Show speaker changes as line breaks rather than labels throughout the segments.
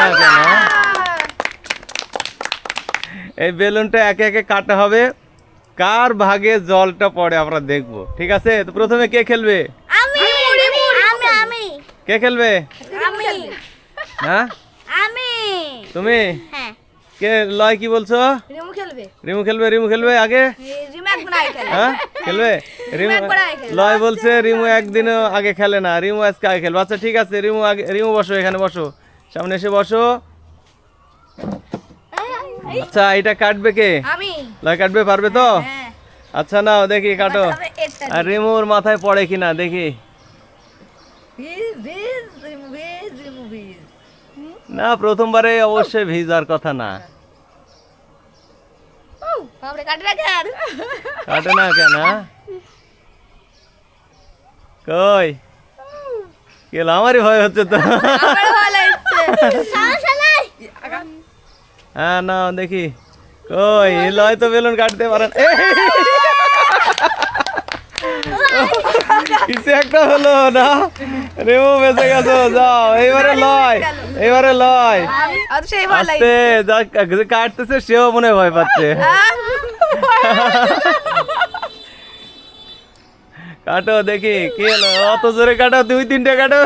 না কেন এই বেলুনটা একে একে কাটা হবে। কার ভাগে জলটা পড়ে আমরা দেখব। ঠিক আছে? তো প্রথমে কে খেলবে?
আমি আমি আমি
কে খেলবে?
আমি।
হ্যাঁ
আমি।
তুমি?
হ্যাঁ।
কে লয় কি বলছো?
রিমু খেলবে।
রিমু খেলবে রিমু খেলবে আগে?
রিমু একদিন আগে খেলে।
হ্যাঁ? খেলবে? রিমু
একবার আগে খেলে।
লয় বলছে রিমু একদিনও আগে খেলে না। রিমু আজকে আগে খেলবে। আচ্ছা ঠিক আছে রিমু আগে রিমু বসো এখানে বসো। সামনে এসে বসো। আচ্ছা এটা কাটবে কে?
আমি।
লয় কাটবে পারবে তো?
হ্যাঁ
আচ্ছা নাও দেখি কাটো। আর রিমুর মাথায় পড়ে কিনা দেখি। না প্রথমবারে অবশ্যই ভিজার কথা না।
কাটে
না কেন? হ্যাঁ? কই? গেল আমারই ভয় হচ্ছে তো
আমার ভালো লাগছে
সমস্যা নাই
হ্যাঁ না দেখি। কই লয় তো বেলুন কাটতে! কিছু একটা হলো না। যাও লয়, এইবারে লয়। যা কাটতেছে, সেও মনে ভয় পাচ্ছে। কাটো, দেখি, কি হলো? অত জোরে কাটো, দুই তিনটে কাটো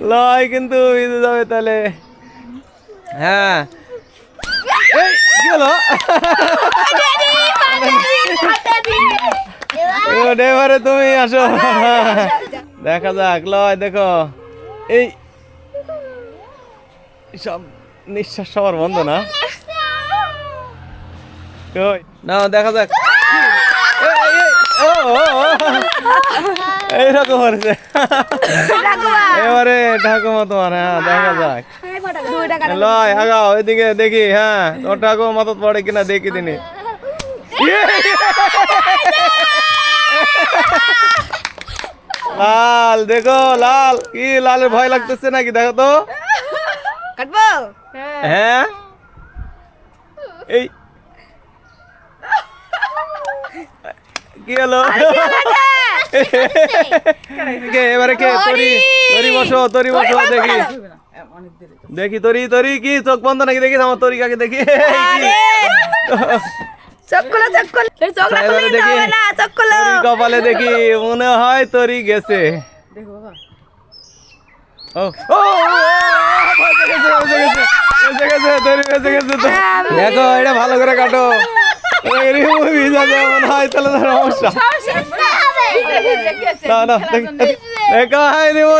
লয় কিন্তু ভিজে যাবে তাহলে। হ্যাঁ। এই, কি হলো? এবার তুমি আসো। দেখা যাক লয় দেখো। এই সব নিঃশ্বাস সবার বন্ধ না? না দেখা যাক এই, এই, এই, ও, ও, ও। এইরকম হয়েছে এবারে ঠাকুমা তোমার হ্যাঁ দেখা যাক। লয় আগাও এদিকে দেখি হ্যাঁ তোর ঠাকুমা মাথা পড়ে কিনা দেখি দিনি লাল দেখো লাল। কি লালের ভয় লাগতেছে নাকি দেখো তো।
কাটবো?
হ্যাঁ। এই কি হলো কে এবারে কে? তরি তরি বসো তরি বসো দেখি। দেখি তরি তরি কি? চোখ বন্ধ নাকি? দেখি আমার তরি কাকে দেখি। কপালে দেখি মনে হয় তরি গেছে। দেখো এটা ভালো করে কাটো। হয় তাহলে তো সমস্যা না না দেখি দেখো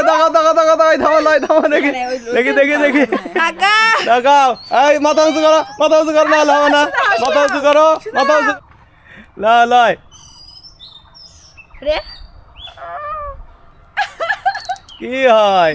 দেখো দেখো দেখো দেখো থামো লয় থামো দেখি দেখি দেখি দেখি
কাকা
দেখাও এই মাথা উঁচু করো মাথা উঁচু করো না হবে না মাথা উঁচু করো মাথা উঁচু লা লয় কি হয়?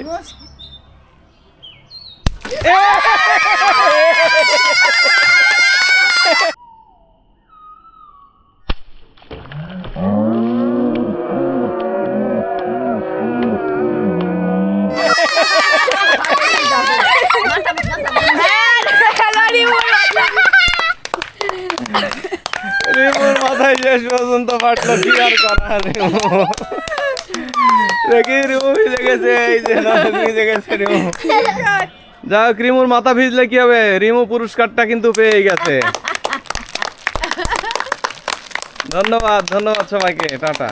শেষ পর্যন্ত পারল কি আর মাথা ভিজলে কি হবে? রিমু পুরস্কারটা কিন্তু পেয়ে গেছে। ধন্যবাদ ধন্যবাদ সবাইকে, টাটা।